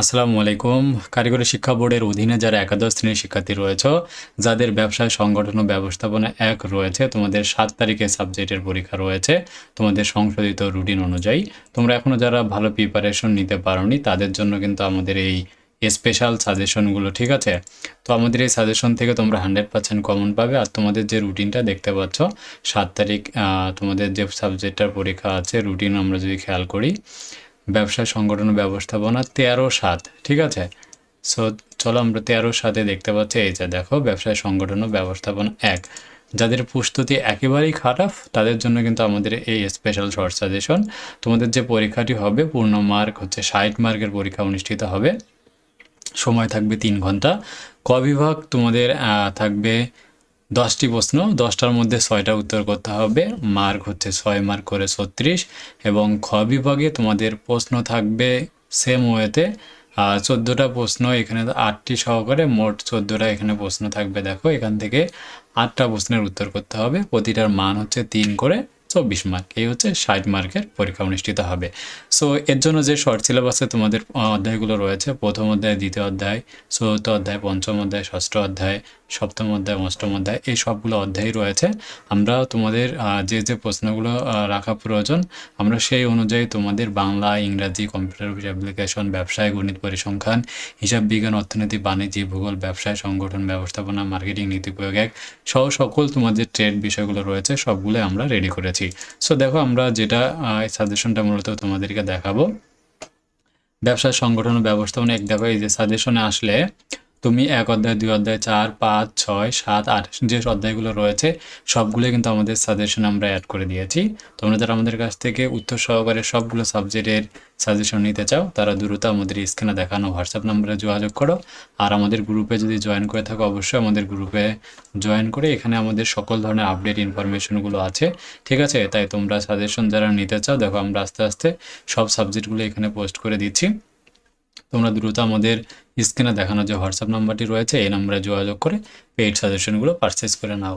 আসসালামু আলাইকুম। কারিগরি শিক্ষা বোর্ডের অধীনে যারা একাদশ শ্রেণির শিক্ষার্থী রয়েছে, যাদের ব্যবসায় সংগঠন ও ব্যবস্থাপনা এক রয়েছে, তোমাদের সাত তারিখে সাবজেক্টের পরীক্ষা রয়েছে। তোমাদের সংশোধিত রুটিন অনুযায়ী তোমরা এখনও যারা ভালো প্রিপারেশন নিতে পারোনি, তাদের জন্য কিন্তু আমাদের এই স্পেশাল সাজেশনগুলো ঠিক আছে? তো আমাদের এই সাজেশন থেকে তোমরা হান্ড্রেড পার্সেন্ট কমন পাবে। আর তোমাদের যে রুটিনটা দেখতে পাচ্ছ, সাত তারিখ তোমাদের যে সাবজেক্টটার পরীক্ষা আছে, রুটিন আমরা যদি খেয়াল করি ব্যবসা সংগঠন ব্যবস্থাপনা তেরো সাত, ঠিক আছে? সো চলো আমরা তেরো সাথে দেখতে পাচ্ছি, এই যে দেখো, ব্যবসায় সংগঠন ব্যবস্থাপনা এক। যাদের প্রস্তুতি একেবারেই খারাপ, তাদের জন্য কিন্তু আমাদের এই স্পেশাল শর্ট সাজেশন তোমাদের যে পরীক্ষাটি হবে, পূর্ণ মার্ক হচ্ছে ষাট মার্কের পরীক্ষা অনুষ্ঠিত হবে। সময় থাকবে তিন ঘণ্টা। ক বিভাগ তোমাদের থাকবে দশটি প্রশ্ন, দশটার মধ্যে ছয়টা উত্তর করতে হবে। মার্ক হচ্ছে ছয়, মার্ক করে ছত্রিশ এবং খ বিভাগে তোমাদের প্রশ্ন থাকবে সেম ওয়েতে চোদ্দোটা প্রশ্ন এখানে আটটি সহকারে মোট চোদ্দোটা এখানে প্রশ্ন থাকবে। দেখো এখান থেকে আটটা প্রশ্নের উত্তর করতে হবে। প্রতিটার মান হচ্ছে তিন করে চব্বিশ মার্ক এই হচ্ছে ষাট মার্কের পরীক্ষা অনুষ্ঠিত হবে। সো এর জন্য যে শর্ট সিলেবাসে তোমাদের অধ্যায়গুলো রয়েছে, প্রথম অধ্যায়, দ্বিতীয় অধ্যায়, চতুর্থ অধ্যায়, পঞ্চম অধ্যায়, ষষ্ঠ অধ্যায়, সপ্তম অধ্যায়, অষ্টম অধ্যায়, এই সবগুলো অধ্যায়ই রয়েছে। আমরা তোমাদের যে যে প্রশ্নগুলো রাখা প্রয়োজন, আমরা সেই অনুযায়ী তোমাদের বাংলা, ইংরাজি কম্পিউটার অ্যাপ্লিকেশন ব্যবসায়, গণিত পরিসংখ্যান, হিসাব বিজ্ঞান, অর্থনীতি, বাণিজ্য, ভূগোল, ব্যবসায়, সংগঠন, ব্যবস্থাপনা মার্কেটিং নীতি প্রয়োগ এক, সহ সকল তোমাদের ট্রেড বিষয়গুলো রয়েছে সবগুলো আমরা রেডি করেছি। সো দেখো আমরা যেটা সাজেশনটা মূলত তোমাদেরকে দেখাবো। ব্যবসা সংগঠন ব্যবস্থাপনা, এক দেখো এই যে সাজেশনে আসলে তুমি এক অধ্যায়, দুই অধ্যায়, চার, পাঁচ, ছয়, সাত, আট যে অধ্যায়গুলো রয়েছে সবগুলো কিন্তু আমাদের সাজেশন আমরা অ্যাড করে দিয়েছি। তোমরা যারা আমাদের কাছ থেকে উত্তর সহকারে সবগুলো সাবজেক্টের সাজেশন নিতে চাও, তারা দ্রুত আমাদের স্ক্রিনে দেখানো হোয়াটসঅ্যাপ নম্বরে যোগাযোগ করো। আর আমাদের গ্রুপে যদি জয়েন করে থাকো, অবশ্যই আমাদের গ্রুপে জয়েন করে এখানে আমাদের সকল ধরনের আপডেট ইনফরমেশনগুলো আছে। ঠিক আছে? তাই তোমরা সাজেশন যারা নিতে চাও, দেখো আমরা আস্তে আস্তে সব সাবজেক্টগুলো এখানে পোস্ট করে দিচ্ছি। তোমরা দ্রুত আমাদের স্ক্রিনে দেখানো যে হোয়াটসঅ্যাপ নাম্বারটি রয়েছে, এই নাম্বারে যোগাযোগ করে পেইড সাজেশনগুলো পারচেস করে নাও।